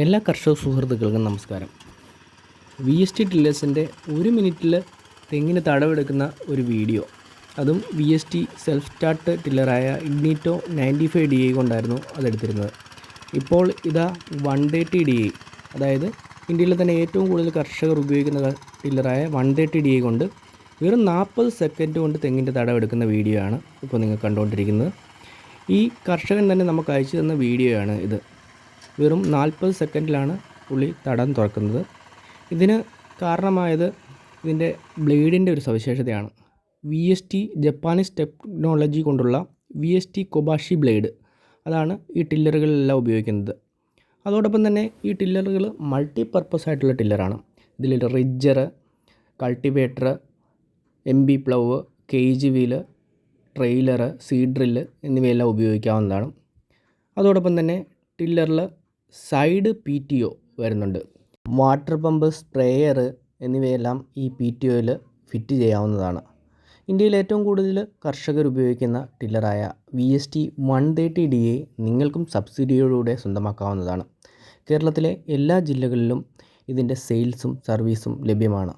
എല്ലാ കർഷക സുഹൃത്തുക്കൾക്കും നമസ്കാരം. വി എസ് ടി ടില്ലേഴ്സിന്റെ ഒരു മിനിറ്റിൽ തെങ്ങിന് തടവെടുക്കുന്ന ഒരു വീഡിയോ. അതും V S T self start ടില്ലറായ Ignito ninety five D I കൊണ്ടായിരുന്നു അതെടുത്തിരുന്നത്. ഇപ്പോൾ ഇതാ വൺ തേർട്ടി ഡി ഐ അതായത് ഇന്ത്യയിലെ തന്നെ ഏറ്റവും കൂടുതൽ കർഷകർ ഉപയോഗിക്കുന്ന ടില്ലറായ വൺ തേർട്ടി ഡി ഐ കൊണ്ട് വെറും നാൽപ്പത് സെക്കൻഡ് കൊണ്ട് തെങ്ങിന്റെ തടവെടുക്കുന്ന വീഡിയോ ആണ് ഇപ്പോൾ നിങ്ങൾ കണ്ടുകൊണ്ടിരിക്കുന്നത്. ഈ കർഷകൻ തന്നെ നമുക്ക് അയച്ചു തന്ന വീഡിയോ ആണ് ഇത്. വെറും നാൽപ്പത് സെക്കൻഡിലാണ് പുള്ളി തടം തുറക്കുന്നത്. ഇതിന് കാരണമായത് ഇതിന്റെ ബ്ലേഡിന്റെ ഒരു സവിശേഷതയാണ്. V S T Japanese technology കൊണ്ടുള്ള V S T Kobashi blade. അതാണ് ഈ ടില്ലറുകളിലെല്ലാം ഉപയോഗിക്കുന്നത്. അതോടൊപ്പം തന്നെ ഈ ടില്ലറുകൾ മൾട്ടി പർപ്പസ് ആയിട്ടുള്ള ടില്ലറാണ്. ഇതിൽ ridger cultivator M B plough cage wheel trailer seed drill എന്നിവയെല്ലാം ഉപയോഗിക്കാവുന്നതാണ്. അതോടൊപ്പം തന്നെ ടില്ലറിൽ സൈഡ് പി ടി ഒ വരുന്നുണ്ട്. വാട്ടർ പമ്പ് സ്പ്രേയർ എന്നിവയെല്ലാം ഈ പി ടി ഒയിൽ ഫിറ്റ് ചെയ്യാവുന്നതാണ്. ഇന്ത്യയിൽ ഏറ്റവും കൂടുതൽ കർഷകർ ഉപയോഗിക്കുന്ന ടില്ലറായ V S T one thirty D A നിങ്ങൾക്കും സബ്സിഡിയോടുകൂടെ സ്വന്തമാക്കാവുന്നതാണ്. കേരളത്തിലെ എല്ലാ ജില്ലകളിലും ഇതിന്റെ സെയിൽസും സർവീസും ലഭ്യമാണ്.